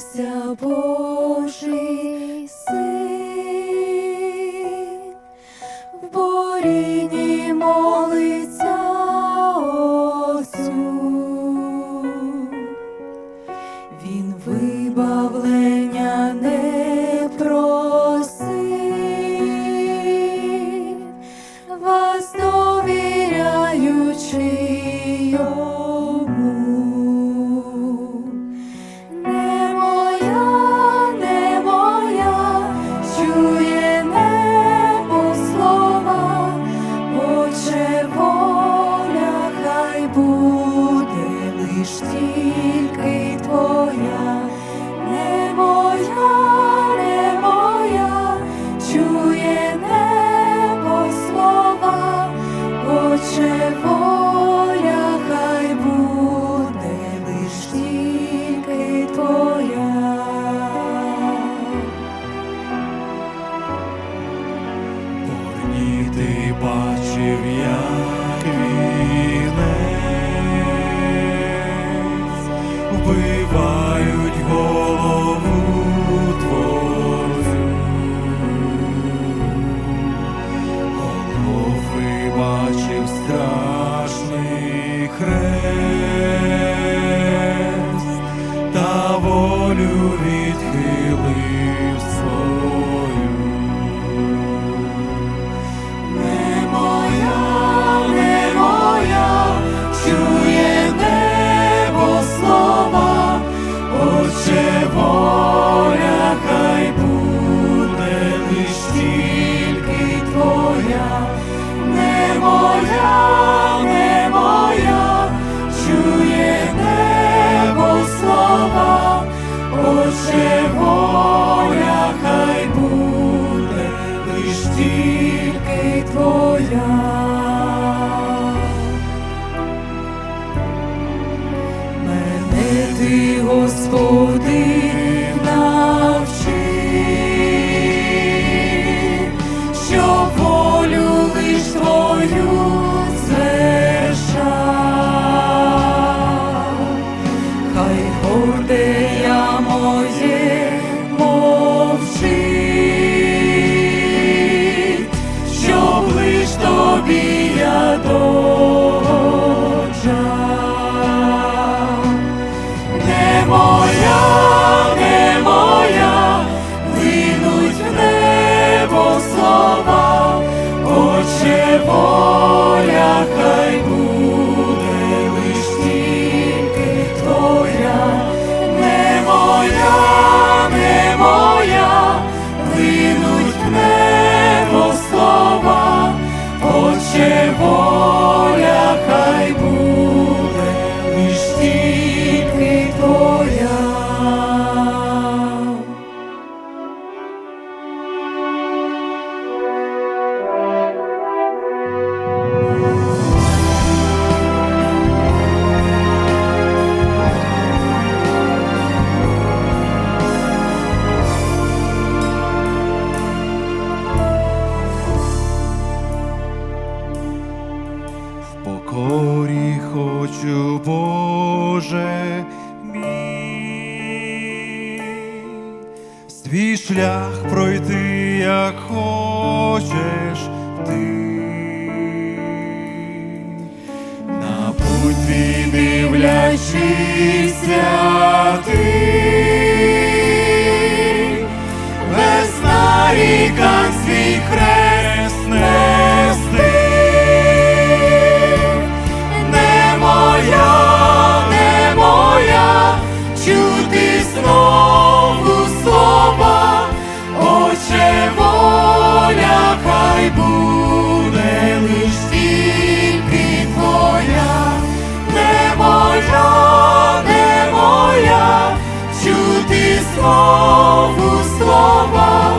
Любуйся, Бог. ти ж тільки твоя, не моя, не моя, чує небо слова, Отче відхилив свою. Не моя, чує небо слова, Отче воля, хай буде твоя, не. ти, Господи. мій, свій шлях пройти, як хочеш ти, на путь твій дивлячися ти, весна ріка свій хрест. знову слова.